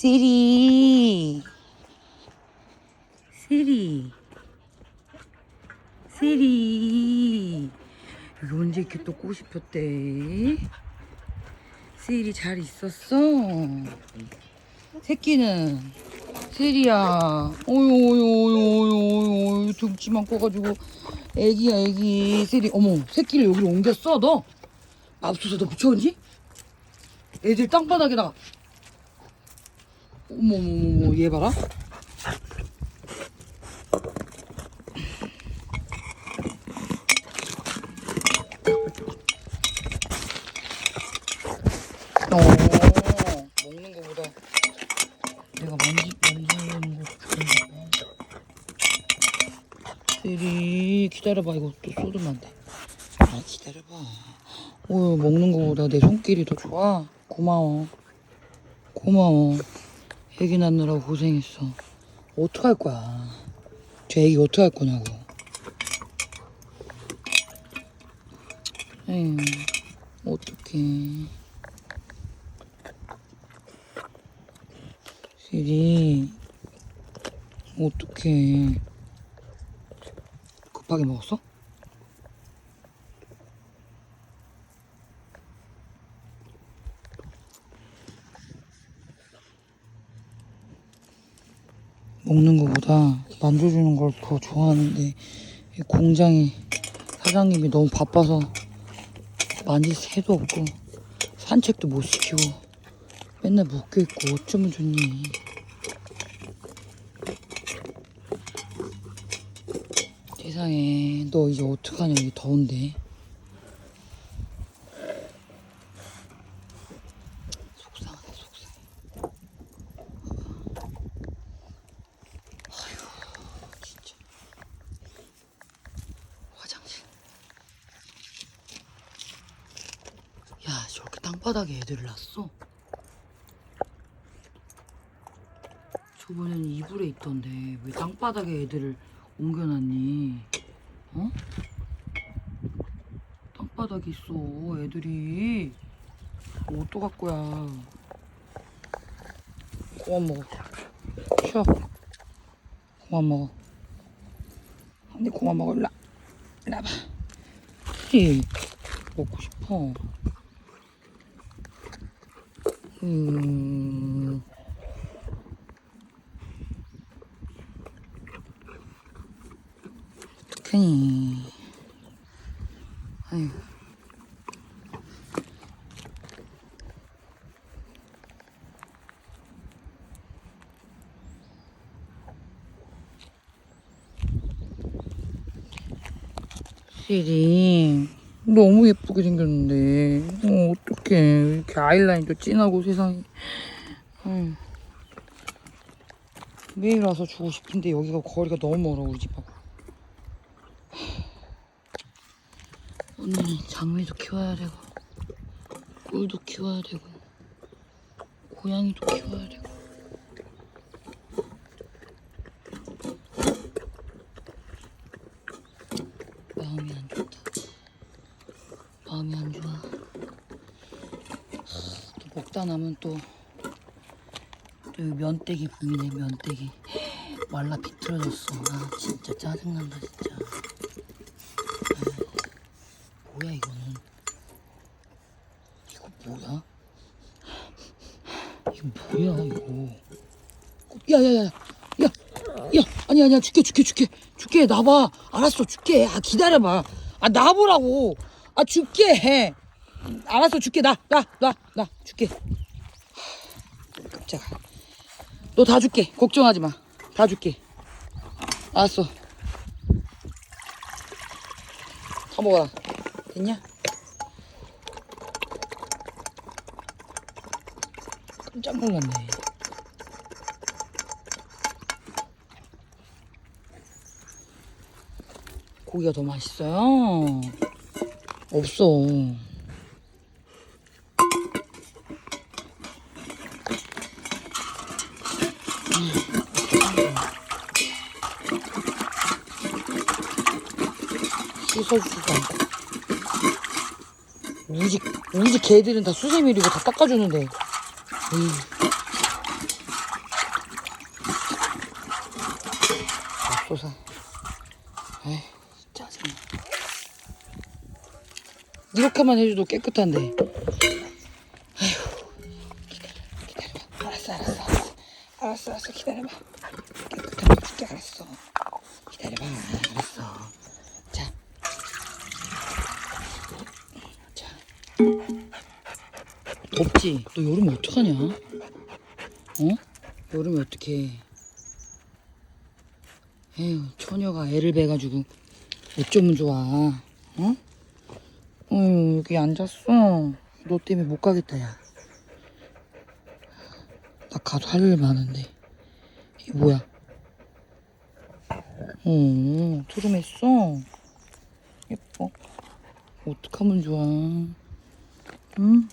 시리 시리 시리 여기 언제 이렇게 또 꽃이 폈대? 시리 잘 있었어? 새끼는 시리야. 어유 어유 어유 어유 어유 등치만 커가지고. 애기야 애기. 시리 어머 새끼를 여기로 옮겼어 너? 맙소사 너 붙여온지? 애들 땅바닥에다가 어머머머머 얘 봐라. 어 먹는 거보다 내가 만지 만지는 거 좋은가 세리 기다려봐. 이거 또 쏟으면 안돼 아 기다려봐. 어 먹는 거보다 내 손길이 더 좋아. 고마워. 고마워 애기 낳느라고 고생했어. 어떡할 거야? 저 애기 어떡할 거냐고. 에휴 어떡해. 시리 어떡해. 급하게 먹었어? 먹는 거보다 만져주는 걸 더 좋아하는데 이 공장에 사장님이 너무 바빠서 만질 새도 없고 산책도 못 시키고 맨날 묶여 있고 어쩌면 좋니? 세상에 너 이제 어떡하냐 여기 더운데 속상하네 속상해 아휴 진짜 화장실 야 땅바닥에 애들을 놨어. 저번에는 이불에 있던데 왜 땅바닥에 애들을 옮겨놨니? 어? 땅바닥에 있어 애들이. 뭐또 갖고 야. 그만 먹어. 쉬어. 그만 먹어. 근데 그만 와봐. 그래 먹고 싶어 음 어떡하니 아유. 시리 너무 예쁘게 생겼는데. 어, 어떡해. 이렇게 아이라인도 진하고 세상에 아유. 매일 와서 주고 싶은데 여기가 거리가 너무 멀어 우리 집하고 오늘은 장미도 키워야 되고 꿀도 키워야 되고 고양이도 키워야 되고 마음이 안 좋다 마음이 안 좋아 또 먹다 남은 또, 또 면대기 보이네 면대기. 말라 비틀어졌어. 아 진짜 짜증난다 진짜. 뭐야 이거는. 이거 뭐야? 이거 뭐야 이거? 야야야 야 야, 야, 아니 아니야 줄게 줄게 줄게. 줄게 나봐 알았어 줄게. 아 기다려봐. 아 나보라고. 아 줄게 알았어 줄게 나 나 나 나 줄게 깜짝아 너 다 줄게 걱정하지 마다 줄게 알았어 다 먹어라 됐냐? 깜짝 놀랐네. 고기가 더 맛있어요. 없어. 씻어주지도 않고. 우리 집, 우리 집 개들은 다 수세미리고 다 닦아주는데. 에이. 맙소사. 에이 짜증나. 이렇게만 해줘도 깨끗한데. 알았어, 알았어, 기다려봐. 깨끗하게 해줄게, 알았어. 기다려봐, 알았어. 자. 자. 덥지? 너 여름에 어떡하냐? 어? 여름에 어떡해. 에휴, 처녀가 애를 베가지고 어쩌면 좋아. 어? 어, 여기 앉았어. 너 때문에 못 가겠다, 야. 나 가도 할 일 많은데. 이게 뭐야? 어, 트름했어. 예뻐. 어떡하면 좋아. 응?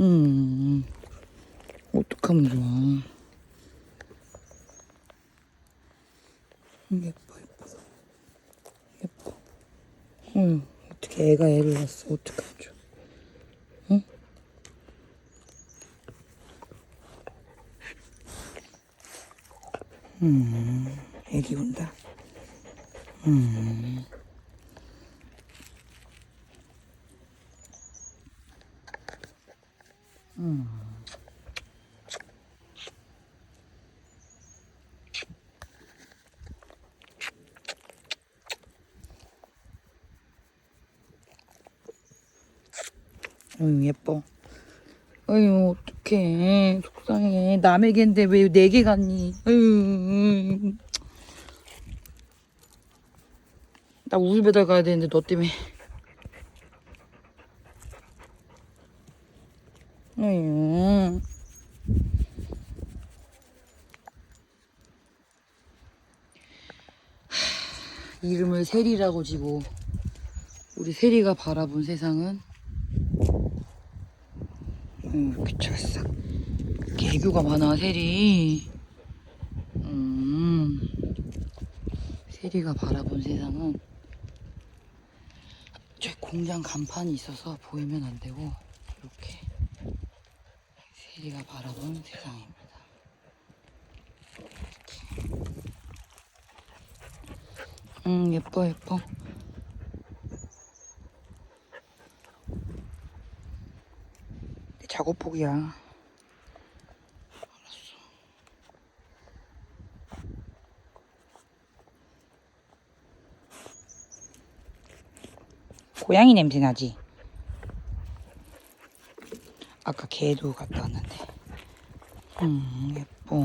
응. 어떡하면 좋아. 음, 예뻐, 예뻐. 예뻐. 응, 어떻게 애가 애를 낳았어. 어떡하 음, 애기 온다. 음. 음. 응, 예뻐. 어휴, 어떡해. 속상해. 남의 개인데 왜 내개 같니? 어휴. 나 우유 배달 가야 되는데 너 때문에. 하, 이름을 세리라고 지고 우리 세리가 바라본 세상은 음, 찰싹 개교가 많아 세리. 음, 세리가 바라본 세상은 저 공장 간판이 있어서 보이면 안 되고 이렇게 세리가 바라본 세상입니다. 음 예뻐 예뻐 작업복이야. 고양이 냄새 나지? 아까 개도 갔다 왔는데. 음, 예뻐.